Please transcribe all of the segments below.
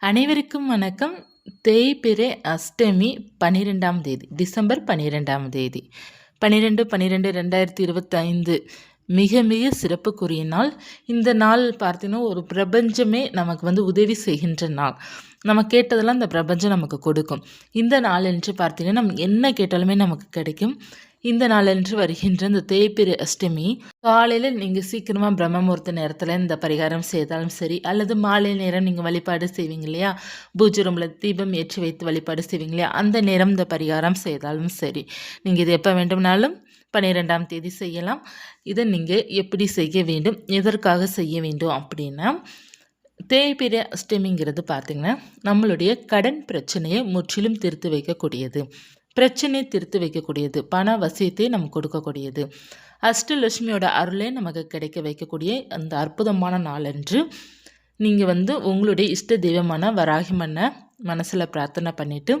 அனைவருக்கும் வணக்கம். தேய்பிறை அஷ்டமி பன்னிரெண்டாம் தேதி டிசம்பர் பன்னிரெண்டாம் தேதி. பன்னிரெண்டு பன்னிரெண்டு ரெண்டாயிரத்தி இருபத்தைந்து. மிக மிக சிறப்புக்குரிய நாள். இந்த நாள் பார்த்தீங்கன்னா ஒரு பிரபஞ்சமே நமக்கு வந்து உதவி செய்கின்ற நாள். நம்ம கேட்டதெல்லாம் இந்த பிரபஞ்சம் நமக்கு கொடுக்கும். இந்த நாள் என்று பார்த்தீங்கன்னா நம்ம என்ன கேட்டாலுமே நமக்கு கிடைக்கும். இந்த நாளன்று வருகின்ற இந்த தேய்பிரை அஷ்டமி காலையில் நீங்கள் சீக்கிரமாக பிரம்மமுகூர்த்த நேரத்தில் இந்த பரிகாரம் செய்தாலும் சரி அல்லது மாலை நேரம் நீங்கள் வழிபாடு செய்வீங்க இல்லையா? பூஜை ரூமில் தீபம் ஏற்றி வைத்து வழிபாடு செய்வீங்க இல்லையா? அந்த நேரம் இந்த பரிகாரம் செய்தாலும் சரி. நீங்கள் இது எப்போ வேண்டும்னாலும் பன்னிரெண்டாம் தேதி செய்யலாம். இதை நீங்கள் எப்படி செய்ய வேண்டும் எதற்காக செய்ய வேண்டும் அப்படின்னா தேய்பிரை அஷ்டமிங்கிறது பார்த்திங்கன்னா நம்மளுடைய கடன் பிரச்சனையை முற்றிலும் தீர்த்து வைக்கக்கூடியது. பிரச்சனையை திருத்து வைக்கக்கூடியது பண வசியத்தை நமக்கு கொடுக்கக்கூடியது. அஷ்டலட்சுமியோட அருளே நமக்கு கிடைக்க வைக்கக்கூடிய அந்த அற்புதமான நாளன்று நீங்கள் வந்து உங்களுடைய இஷ்ட தெய்வமான வராகிமனை மனசில் பிரார்த்தனை பண்ணிவிட்டு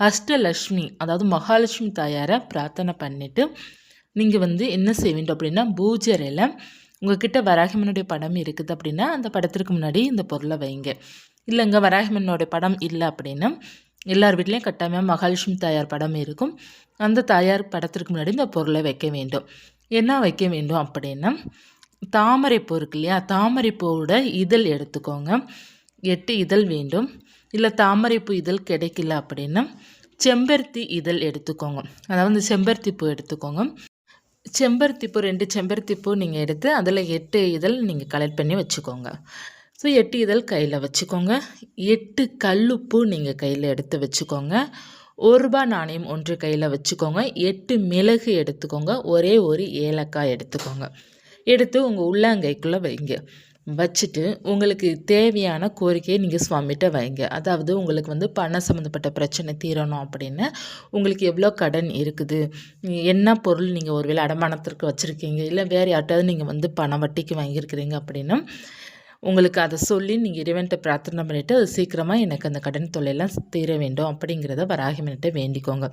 அஷ்டலக்ஷ்மி அதாவது மகாலட்சுமி தாயாரை பிரார்த்தனை பண்ணிவிட்டு நீங்கள் வந்து என்ன செய்ய வேண்டும் அப்படின்னா பூஜரையில் அறையில் உங்ககிட்ட வராகிமனுடைய படம் இருக்குது அப்படின்னா அந்த படத்திற்கு முன்னாடி இந்த பொருளை வைங்க. இல்லைங்க வராகமன்னோட படம் இல்லை அப்படின்னா எல்லார் வீட்லேயும் கட்டாயமாக மகாலட்சுமி தாயார் படம் இருக்கும். அந்த தாயார் படத்திற்கு முன்னாடி இந்த பொருளை வைக்க வேண்டும். என்ன வைக்க வேண்டும் அப்படின்னா தாமரைப்பூ இருக்கு இல்லையா? தாமரைப்பூவோட இதழ் எடுத்துக்கோங்க. எட்டு இதழ் வேண்டும். இல்லை தாமரைப்பூ இதழ் கிடைக்கல அப்படின்னா செம்பருத்தி இதழ் எடுத்துக்கோங்க. அதாவது செம்பருத்தி பூ எடுத்துக்கோங்க. செம்பருத்தி பூ ரெண்டு செம்பருத்தி பூ நீங்கள் எடுத்து அதில் எட்டு இதழ் நீங்கள் கலெக்ட் பண்ணி வச்சுக்கோங்க. ஸோ எட்டு இதழ் கையில் வச்சுக்கோங்க. எட்டு கல்லுப்பு நீங்கள் கையில் எடுத்து வச்சுக்கோங்க. ஒரு ரூபா நாணயம் ஒன்று கையில் வச்சுக்கோங்க. எட்டு மிளகு எடுத்துக்கோங்க. ஒரே ஒரு ஏலக்காய் எடுத்துக்கோங்க. எடுத்து உங்கள் உள்ளங்கைக்குள்ளே வைங்க. வச்சுட்டு உங்களுக்கு தேவையான கோரிக்கையை நீங்கள் சுவாமிகிட்ட வைங்க. அதாவது உங்களுக்கு வந்து பணம் சம்மந்தப்பட்ட பிரச்சனை தீரணும் அப்படின்னு உங்களுக்கு எவ்வளோ கடன் இருக்குது? என்ன பொருள் நீங்கள் ஒருவேளை அடமானத்திற்கு வச்சுருக்கீங்க? இல்லை வேறு யார்ட்டாவது நீங்கள் வந்து பணம் வட்டிக்கு வாங்கியிருக்கிறீங்க அப்படின்னா உங்களுக்கு அதை சொல்லி நீங்கள் இறைவன்கிட்ட பிரார்த்தனை பண்ணிவிட்டு அது சீக்கிரமாக எனக்கு அந்த கடன் தொல்லையெல்லாம் தீர வேண்டும் அப்படிங்கிறத வராகிமன்கிட்ட வேண்டிக்கோங்க.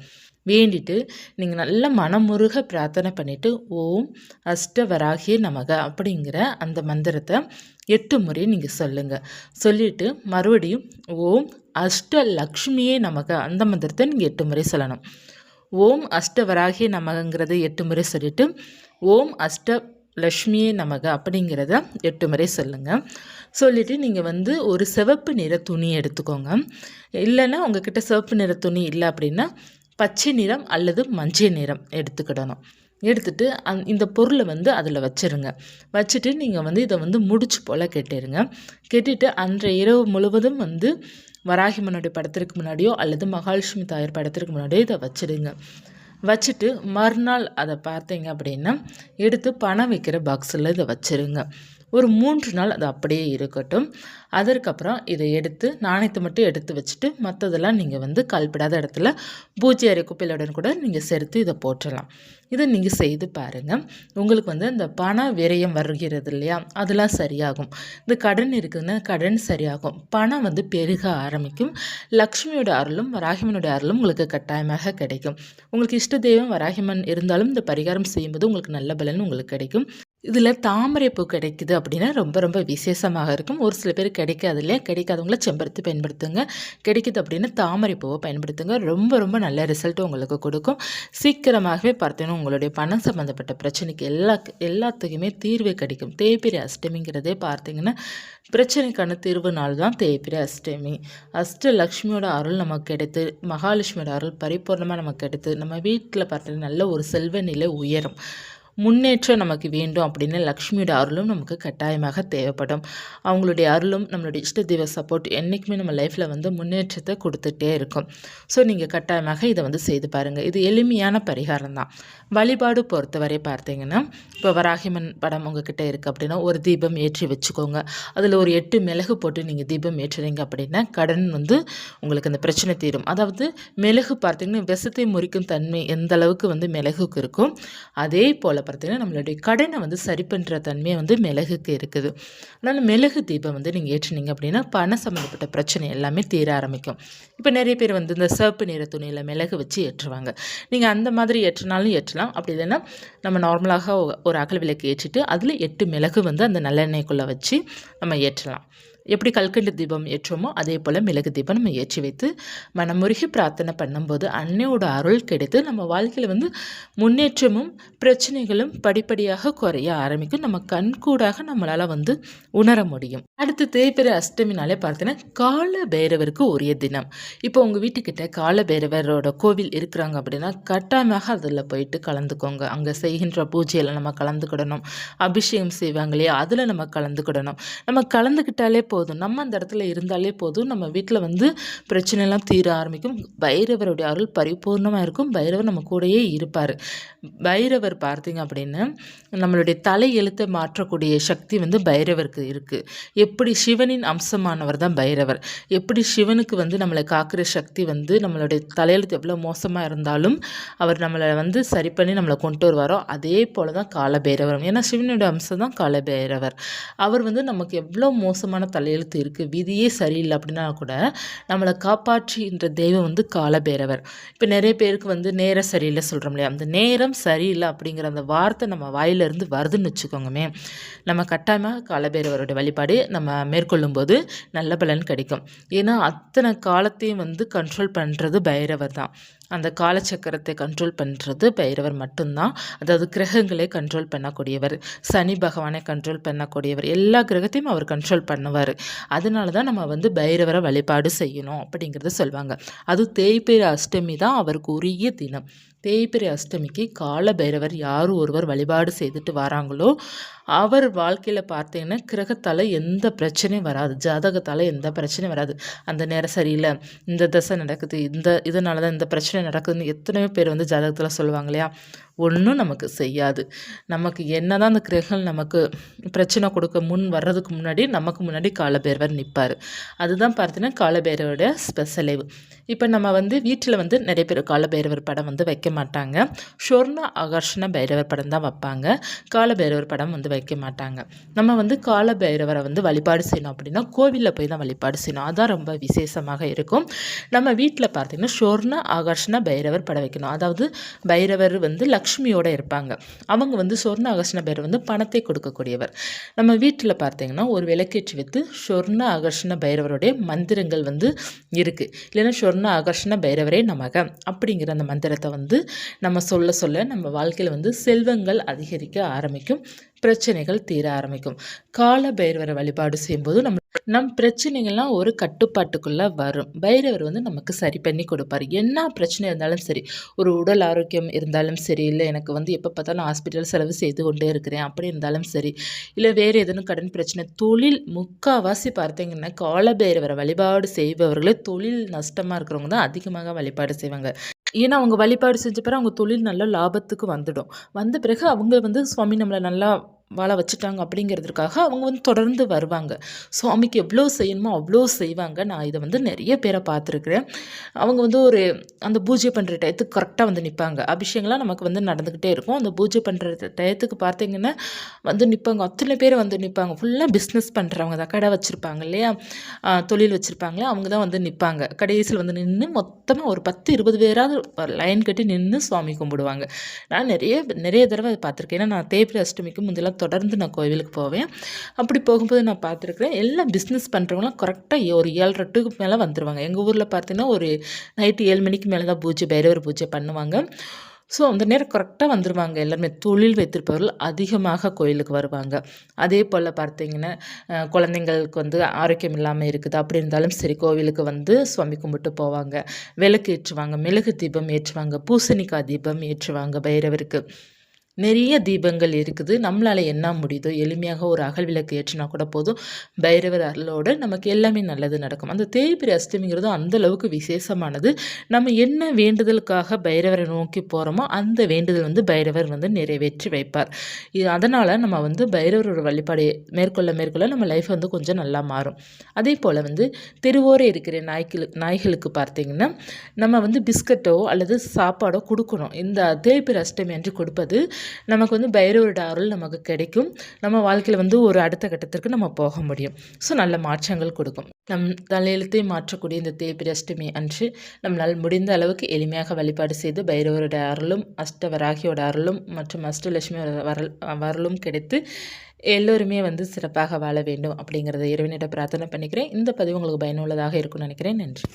வேண்டிட்டு நீங்கள் நல்ல மனமுருக பிரார்த்தனை பண்ணிவிட்டு ஓம் அஷ்ட வராகிய நமக அப்படிங்கிற அந்த மந்திரத்தை எட்டு முறை நீங்கள் சொல்லுங்கள் சொல்லிவிட்டு மறுபடியும் ஓம் அஷ்ட லக்ஷ்மியே நமக அந்த மந்திரத்தை நீங்கள் எட்டு முறை சொல்லணும். ஓம் அஷ்டவராகிய நமகங்கிறத எட்டு முறை சொல்லிவிட்டு ஓம் அஷ்ட லக்ஷ்மியே நமக அப்படிங்கிறத எட்டு முறை சொல்லுங்கள் சொல்லிவிட்டு நீங்கள் வந்து ஒரு சிவப்பு நிற துணி எடுத்துக்கோங்க. இல்லைன்னா உங்ககிட்ட சிவப்பு நிற துணி இல்லை அப்படின்னா பச்சை நிறம் அல்லது மஞ்சள் நிறம் எடுத்துக்கிடணும். எடுத்துட்டு அந் இந்த பொருளை வந்து அதில் வச்சுருங்க. வச்சுட்டு நீங்கள் வந்து இதை வந்து முடிச்சு போல் கெட்டிடுங்க கெட்டிட்டு அன்றைய இரவு முழுவதும் வந்து வராகிமனுடைய படத்திற்கு முன்னாடியோ அல்லது மகாலட்சுமி தாயார் படத்திற்கு முன்னாடியோ இதை வச்சுடுங்க. வச்சுட்டு மறுநாள் அதை பார்த்தீங்க அப்படின்னா எடுத்து பணம் வைக்கிற பாக்ஸில் இதை வச்சுருங்க. ஒரு மூன்று நாள் அது அப்படியே இருக்கட்டும். அதற்கப்புறம் இதை எடுத்து நாணயத்தை மட்டும் எடுத்து வச்சுட்டு மற்றதெல்லாம் நீங்கள் வந்து கல்பிடாத இடத்துல பூஜை அறை குப்பையிலுடன் கூட நீங்கள் சேர்த்து இதை போட்டுடலாம் இதை நீங்கள் செய்து பாருங்கள் உங்களுக்கு வந்து இந்த பண விரயம் வருகிறது இல்லையா? அதெல்லாம் சரியாகும். இந்த கடன் இருக்குதுன்னா கடன் சரியாகும். பணம் வந்து பெருக ஆரம்பிக்கும். லக்ஷ்மியோட அருளும் வராகிமனோட அருளும் உங்களுக்கு கட்டாயமாக கிடைக்கும். உங்களுக்கு இஷ்ட தெய்வம் வராகிமன் இருந்தாலும் இந்த பரிகாரம் செய்யும்போது உங்களுக்கு நல்ல பலன் உங்களுக்கு கிடைக்கும். இதில் தாமரைப்பூ கிடைக்குது அப்படின்னா ரொம்ப ரொம்ப விசேஷமாக இருக்கும். ஒரு சில பேர் கிடைக்காது இல்லையா? கிடைக்காதவங்கள செம்பருத்தி பயன்படுத்துங்க. கிடைக்குது அப்படின்னா தாமரைப்பூவை பயன்படுத்துங்க. ரொம்ப ரொம்ப நல்ல ரிசல்ட்டு உங்களுக்கு கொடுக்கும். சீக்கிரமாகவே பார்த்தீங்கன்னா உங்களுடைய பணம் சம்மந்தப்பட்ட பிரச்சனைக்கு எல்லா எல்லாத்துக்குமே தீர்வு கிடைக்கும். தேய்பிரி அஷ்டமிங்கிறதே பார்த்தீங்கன்னா பிரச்சனைக்கான தீர்வு நாள் தான் தேய்பிரி அஷ்டமி. அஷ்டலக்ஷ்மியோட அருள் நமக்கு கிடைத்து மகாலட்சுமியோட அருள் பரிபூர்ணமாக நமக்கு கிடைத்து நம்ம வீட்டில் பார்த்தீங்கன்னா நல்ல ஒரு செல்வ நிலை உயரும். முன்னேற்றம் நமக்கு வேண்டும் அப்படின்னு லக்ஷ்மியோட அருளும் நமக்கு கட்டாயமாக தேவைப்படும். அவங்களுடைய அருளும் நம்மளுடைய இஷ்ட தெய்வ சப்போர்ட் என்றைக்குமே நம்ம லைஃப்பில் வந்து முன்னேற்றத்தை கொடுத்துட்டே இருக்கும். ஸோ நீங்கள் கட்டாயமாக இதை வந்து செய்து பாருங்கள் இது எளிமையான பரிகாரம் தான். வழிபாடு பொறுத்தவரை பார்த்தீங்கன்னா இப்போ வராகிமன் படம் உங்ககிட்ட இருக்குது அப்படின்னா ஒரு தீபம் ஏற்றி வச்சுக்கோங்க. அதில் ஒரு எட்டு மிளகு போட்டு நீங்கள் தீபம் ஏற்றுறீங்க அப்படின்னா கடன் வந்து உங்களுக்கு அந்த பிரச்சனை தீரும். அதாவது மிளகு பார்த்தீங்கன்னா விஷத்தை முறிக்கும் தன்மை எந்த அளவுக்கு வந்து மிளகுக்கு இருக்கும் அதே போல் பார்த்தீங்கன்னா நம்மளுடைய கடனை வந்து சரி பண்ணுற தன்மையை வந்து மிளகுக்கு இருக்குது. அதனால் மிளகு தீபம் வந்து நீங்கள் ஏற்றினீங்க அப்படின்னா பணம் சம்மந்தப்பட்ட பிரச்சனை எல்லாமே தீர ஆரம்பிக்கும். இப்போ நிறைய பேர் வந்து இந்த சிவப்பு நிற துணியில் மிளகு வச்சு ஏற்றுவாங்க. நீங்கள் அந்த மாதிரி ஏற்றினாலும் ஏற்றலாம். அப்படி இல்லைன்னா நம்ம நார்மலாக ஒரு அகல் விளக்கு ஏற்றிட்டு அதில் எட்டு மிளகு வந்து அந்த நல்லெண்ணெய்க்குள்ளே வச்சு நம்ம ஏற்றலாம். எப்படி கல்கண்டு தீபம் ஏற்றோமோ அதே போல் மிளகு தீபம் நம்ம ஏற்றி வைத்து மனமுருகி பிரார்த்தனை பண்ணும்போது அன்னையோட அருள் கிடைத்து நம்ம வாழ்க்கையில் வந்து முன்னேற்றமும் பிரச்சனைகளும் படிப்படியாக குறைய ஆரம்பிக்கும். நம்ம கண்கூடாக நம்மளால் வந்து உணர முடியும். அடுத்து தேய்பிர அஷ்டமினாலே பார்த்தீங்கன்னா கால பைரவருக்கு உரிய தினம். இப்போ உங்கள் வீட்டுக்கிட்ட கால பைரவரோட கோவில் இருக்கிறாங்க அப்படின்னா கட்டாயமாக அதில் போயிட்டு கலந்துக்கோங்க. அங்கே செய்கின்ற பூஜையில் நம்ம கலந்துக்கிடணும். அபிஷேகம் செய்வாங்க இல்லையா? அதில் நம்ம கலந்துக்கிடணும். நம்ம கலந்துக்கிட்டாலே போதும். நம்ம அந்த இடத்துல இருந்தாலே போதும். நம்ம வீட்டில் வந்து பிரச்சனைலாம் தீர ஆரம்பிக்கும். பைரவருடைய அருள் பரிபூர்ணமாக இருக்கும். பைரவர் நம்ம கூடயே இருப்பார். பைரவர் பார்த்தீங்க அப்படின்னா நம்மளுடைய தலை எழுத்தை மாற்றக்கூடிய சக்தி வந்து பைரவருக்கு இருக்குது எப்படி சிவனின் அம்சமானவர் தான் பைரவர். எப்படி சிவனுக்கு வந்து நம்மளை காக்கிற சக்தி வந்து நம்மளுடைய தலையெழுத்து எவ்வளோ மோசமாக இருந்தாலும் அவர் நம்மளை வந்து சரி பண்ணி நம்மளை கொண்டு வருவாரோ அதே போல் தான் காலபைரவர் ஏன்னா சிவனுடைய அம்சம் தான் காலபைரவர். அவர் வந்து நமக்கு எவ்வளோ மோசமான தலையெழுத்து இருக்குது விதியே சரியில்லை அப்படின்னா கூட நம்மளை காப்பாற்றுகின்ற தெய்வம் வந்து காலபேரவர். இப்போ நிறைய பேருக்கு வந்து நேரம் சரியில்லை சொல்கிறோம் இல்லையா? அந்த நேரம் சரியில்லை அப்படிங்கிற அந்த வார்த்தை நம்ம வாயிலிருந்து வருதுன்னு வச்சுக்கோங்கமே. நம்ம கட்டாயமாக காலபேரவருடைய வழிபாடு நம்ம மேற்கொள்ளும்போது நல்ல பலன் கிடைக்கும். ஏன்னா அத்தனை காலத்தையும் வந்து கண்ட்ரோல் பண்ணுறது பைரவர் தான். அந்த காலச்சக்கரத்தை கண்ட்ரோல் பண்ணுறது பைரவர் மட்டும்தான். அதாவது கிரகங்களை கண்ட்ரோல் பண்ணக்கூடியவர். சனி பகவானை கண்ட்ரோல் பண்ணக்கூடியவர். எல்லா கிரகத்தையும் அவர் கண்ட்ரோல் பண்ணுவார். அதனால தான் நம்ம வந்து பைரவரை வழிபாடு செய்யணும் அப்படிங்கிறத சொல்லுவாங்க அது தேய்பிரை அஷ்டமி தான் அவருக்கு உரிய தினம். தேய்பிரை அஷ்டமிக்கு கால பைரவர் யார் ஒருவர் வழிபாடு செய்துட்டு வராங்களோ அவர் வாழ்க்கையில் பார்த்தீங்கன்னா கிரகத்தால் எந்த பிரச்சனையும் வராது. ஜாதகத்தால் எந்த பிரச்சனையும் வராது. அந்த நேரம் சரியில்லை இந்த தசை நடக்குது இந்த இதனால தான் இந்த பிரச்சனை நடக்குதுன்னு எத்தனையோ பேர் வந்து ஜாதகத்தில் சொல்லுவாங்க இல்லையா? ஒன்றும் நமக்கு செய்யாது. நமக்கு என்ன தான் அந்த கிரகங்கள் நமக்கு பிரச்சனை கொடுக்க முன் வர்றதுக்கு முன்னாடி நமக்கு முன்னாடி காலபேரவர் நிற்பார் அதுதான் பார்த்தீங்கன்னா காலபேரவருடைய ஸ்பெஷலைவு இப்போ நம்ம வந்து வீட்டில் வந்து நிறைய பேர் காலபேரவர் படம் வந்து வைக்க மாட்டாங்க. ஷொர்ண ஆகர்ஷண பைரவர் படம் தான் வைப்பாங்க. காலபைரவர் படம் வந்து வைக்க மாட்டாங்க. நம்ம வந்து காலபைரவரை வந்து வழிபாடு செய்யணும் அப்படின்னா கோவிலில் போய் தான் வழிபாடு செய்யணும். அதான் ரொம்ப விசேஷமாக இருக்கும். நம்ம வீட்டில் பார்த்தீங்கன்னா ஷொர்ண ஆகர்ஷண பைரவர் படம் வைக்கணும். அதாவது பைரவர் வந்து லக்ஷ்மியோடு இருப்பாங்க. அவங்க வந்து சொர்ண அகர்ஷண பைரவர் வந்து பணத்தை கொடுக்கக்கூடியவர். நம்ம வீட்டில் பார்த்தீங்கன்னா ஒரு விளக்கேற்றி வைத்து சொர்ண அகர்ஷண பைரவருடைய மந்திரங்கள் வந்து இருக்குது இல்லைன்னா சொர்ண அகர்ஷண பைரவரே நமக அப்படிங்கிற அந்த மந்திரத்தை வந்து நம்ம சொல்ல சொல்ல நம்ம வாழ்க்கையில் வந்து செல்வங்கள் அதிகரிக்க ஆரம்பிக்கும். பிரச்சனைகள் தீர ஆரம்பிக்கும். கால பைரவரை வழிபாடு செய்யும்போது நம்ம நம் பிரச்சனைகள்லாம் ஒரு கட்டுப்பாட்டுக்குள்ளே வரும். பைரவர் வந்து நமக்கு சரி பண்ணி கொடுப்பார். என்ன பிரச்சனை இருந்தாலும் சரி ஒரு உடல் ஆரோக்கியம் இருந்தாலும் சரி இல்லை எனக்கு வந்து எப்போ பார்த்தாலும் ஹாஸ்பிட்டல் செலவு செய்து கொண்டே இருக்கிறேன் அப்படி இருந்தாலும் சரி இல்லை வேறு எதுவும் கடன் பிரச்சனை தொழில் முக்கால்வாசி பார்த்தீங்கன்னா கால பைரவரை வழிபாடு செய்பவர்களே தொழில் நஷ்டமாக இருக்கிறவங்க தான் அதிகமாக வழிபாடு செய்வாங்க. ஏன்னா அவங்க வழிபாடு செஞ்ச பிறகு அவங்க தொழில் நல்ல லாபத்துக்கு வந்துடும். வந்த பிறகு அவங்க வந்து சுவாமி நம்மளை நல்லா வாழ வச்சுட்டாங்க அப்படிங்கிறதுக்காக அவங்க வந்து தொடர்ந்து வருவாங்க. சுவாமிக்கு எவ்வளோ செய்யணுமோ அவ்வளோ செய்வாங்க. நான் இதை வந்து நிறைய பேரை பார்த்துருக்குறேன். அவங்க வந்து ஒரு அந்த பூஜை பண்ணுற டயத்துக்கு கரெக்டாக வந்து நிற்பாங்க அபிஷேகம்லாம் நமக்கு வந்து நடந்துக்கிட்டே இருக்கும். அந்த பூஜை பண்ணுற டயத்துக்கு பார்த்தீங்கன்னா வந்து நிற்பாங்க அத்தனை பேர் வந்து நிற்பாங்க ஃபுல்லாக பிஸ்னஸ் பண்ணுறவங்க தான். கடை வச்சுருப்பாங்க இல்லையா? தொழில் வச்சுருப்பாங்களே அவங்க தான் வந்து நிற்பாங்க கடைசியில் வந்து நின்று மொத்தமாக ஒரு பத்து இருபது பேராவது லைன் கட்டி நின்று சுவாமி கும்பிடுவாங்க. நான் நிறைய நிறைய தடவை பார்த்துருக்கேன். ஏன்னா நான் தேய்பிரி அஷ்டமிக்கு முந்தெல்லாம் தொடர்ந்து நான் கோவிலுக்கு போவேன். அப்படி போகும்போது நான் பார்த்துருக்குறேன் எல்லாம் பிஸ்னஸ் பண்ணுறவங்களாம் கரெக்டாக ஒரு ஏழரை டூக்கு மேலே வந்துடுவாங்க எங்கள் ஊரில் பார்த்தீங்கன்னா ஒரு நைட்டு ஏழு மணிக்கு மேலே தான் பூஜை பைரவர் பூஜை பண்ணுவாங்க. ஸோ அந்த நேரம் கரெக்டாக வந்துடுவாங்க எல்லாருமே தொழில் வைத்திருப்பவர்கள் அதிகமாக கோயிலுக்கு வருவாங்க. அதே போல் பார்த்தீங்கன்னா குழந்தைங்களுக்கு வந்து ஆரோக்கியம் இல்லாமல் இருக்குது. அப்படி இருந்தாலும் சரி கோவிலுக்கு வந்து சுவாமி கும்பிட்டு போவாங்க. விளக்கு ஏற்றுவாங்க. மிளகு தீபம் ஏற்றுவாங்க. பூசணிக்காய் தீபம் ஏற்றுவாங்க பைரவருக்கு. நிறைய தீபங்கள் இருக்குது. நம்மளால் என்ன முடியுதோ எளிமையாக ஒரு அகல் விளக்கு ஏற்றினா கூட போதும். பைரவர் அருளோடு நமக்கு எல்லாமே நல்லது நடக்கும். அந்த தேய்பிரி அஷ்டமிங்கிறது அந்த அளவுக்கு விசேஷமானது. நம்ம என்ன வேண்டுதலுக்காக பைரவரை நோக்கி போகிறோமோ அந்த வேண்டுதல் வந்து பைரவர் வந்து நிறைவேற்றி வைப்பார். இது அதனால் நம்ம வந்து பைரவரோட வழிபாடு மேற்கொள்ள மேற்கொள்ள நம்ம லைஃப் வந்து கொஞ்சம் நல்லா மாறும். அதே போல் வந்து தெருவோரே இருக்கிற நாய்க்கு நாய்களுக்கு பார்த்தீங்கன்னா நம்ம வந்து பிஸ்கட்டோ அல்லது சாப்பாடோ கொடுக்கணும். இந்த தேய்பிரி அஷ்டமி அன்று கொடுப்பது நமக்கு வந்து பைரவரோட அருள் நமக்கு கிடைக்கும். நம்ம வாழ்க்கையில் வந்து ஒரு அடுத்த கட்டத்திற்கு நம்ம போக முடியும். ஸோ நல்ல மாற்றங்கள் கொடுக்கும். நம் தலையெழுத்தை மாற்றக்கூடிய இந்த தேய்பிரி அஷ்டமி அன்று நம்மளால் முடிந்த அளவுக்கு எளிமையாக வழிபாடு செய்து பைரவரோட அருளும் அஷ்டவராகியோட அருளும் மற்றும் அஷ்டலட்சுமி வரல் வரலும் கிடைத்து எல்லோருமே வந்து சிறப்பாக வாழ வேண்டும் அப்படிங்கிறத இறைவனிட பிரார்த்தனை பண்ணிக்கிறேன். இந்த பதிவு உங்களுக்கு பயனுள்ளதாக இருக்கும்னு நினைக்கிறேன். நன்றி.